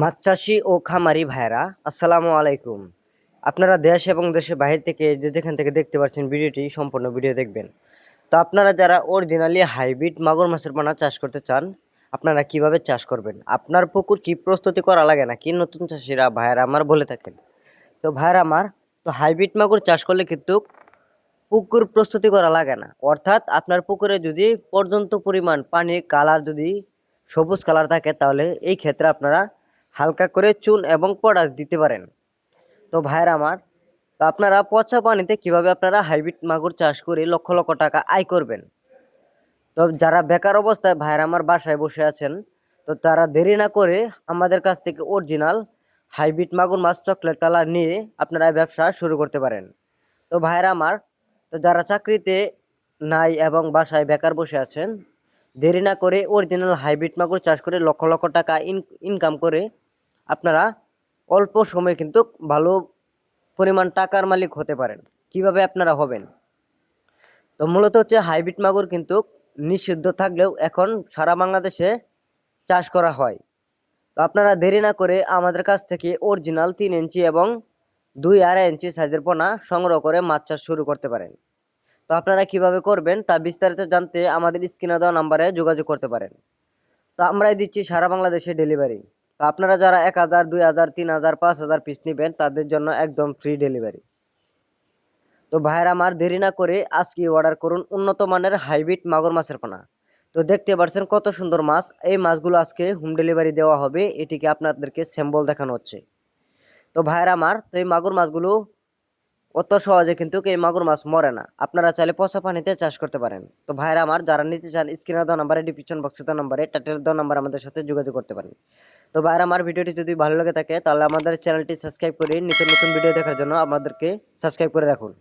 মাছ চাষি ও খামারি ভাইরা আসসালামু আলাইকুম। আপনারা দেশ এবং দেশের বাইরে থেকে যে যেখান থেকে দেখতে পাচ্ছেন ভিডিওটি, সম্পূর্ণ ভিডিও দেখবেন। তো আপনারা যারা অরিজিনালি হাইব্রিড মাগুর মাছের পোনা চাষ করতে চান, আপনারা কীভাবে চাষ করবেন? আপনার পুকুর কি প্রস্তুতি করা লাগে না কি নতুন চাষিরা ভাইরা আমার বলে থাকেন। তো ভাইরা আমার, তো হাইব্রিড মাগুর চাষ করলে কিন্তু পুকুর প্রস্তুতি করা লাগে না। অর্থাৎ আপনার পুকুরে যদি পর্যন্ত পরিমাণ পানির কালার যদি সবুজ কালার থাকে, তাহলে এই ক্ষেত্রে আপনারা হালকা করে চুন এবং পটাশ দিতে পারেন। তো ভাইয়ের আমার, তো আপনারা পচা পানিতে কীভাবে আপনারা হাইব্রিড মাগুর চাষ করে লক্ষ লক্ষ টাকা আয় করবেন? তো যারা বেকার অবস্থায় ভাইয়ের আমার বাসায় বসে আছেন, তো তারা দেরি না করে আমাদের কাছ থেকে অরিজিনাল হাইব্রিড মাগুর মাছ চকলেট কালার নিয়ে আপনারা ব্যবসা শুরু করতে পারেন। তো ভাইয়ের আমার, তো যারা চাকরিতে নাই এবং বাসায় বেকার বসে আছেন, দেরি না করে অরিজিনাল হাইব্রিড মাগুর চাষ করে লক্ষ লক্ষ টাকা ইনকাম করে আপনারা অল্প সময়ে কিন্তু ভালো পরিমাণ টাকার মালিক হতে পারেন। কীভাবে আপনারা হবেন? তো মূলত হচ্ছে হাইব্রিড মাগুর কিন্তু নিষিদ্ধ থাকলেও এখন সারা বাংলাদেশে চাষ করা হয়। তো আপনারা দেরি না করে আমাদের কাছ থেকে অরিজিনাল তিন ইঞ্চি এবং দুই আড়াই ইঞ্চি সাইজের পোনা সংগ্রহ করে মাছ চাষ শুরু করতে পারেন। তো আপনারা কীভাবে করবেন তা বিস্তারিত জানতে আমাদের স্ক্রিনে দেওয়া নাম্বারে যোগাযোগ করতে পারেন। তো আমরাই দিচ্ছি সারা বাংলাদেশে ডেলিভারি। তো আপনারা যারা এক হাজার, দুই হাজার, তিন হাজার, পাঁচ হাজার পিস নেবেন, তাদের জন্য একদম ফ্রি ডেলিভারি তো ভাইয়ের, আমার দেরি না করে আজকে অর্ডার করুন উন্নত মানের হাইব্রিড মাগুর মাছের পানা। তো দেখতে পাচ্ছেন কত সুন্দর মাছ। এই মাছগুলো আজকে হোম ডেলিভারি দেওয়া হবে। এটিকে আপনাদেরকে স্যাম্বল দেখানো হচ্ছে। তো ভাইয়ের, আমার, তো এই মাগুর মাছগুলো অত সহজে কিন্তু এই মাগুর মাছ মরে না। আপনারা চাইলে পচা পানিতে চাষ করতে পারেন। তো ভাইরা আমার, যারা নিতে চান, স্ক্রিনে দেওয়া নাম্বারে ডিপিশন বক্সে দেওয়া নাম্বারে টাইটেল দেওয়া নাম্বার আমাদের সাথে যোগাযোগ করতে পারেন। তো ভাইরা আমার ভিডিওটি যদি ভালো লাগে থাকে, তাহলে আমাদের চ্যানেলটি সাবস্ক্রাইব করে নিত্য নতুন ভিডিও দেখার জন্য আমাদেরকে সাবস্ক্রাইব করে রাখুন।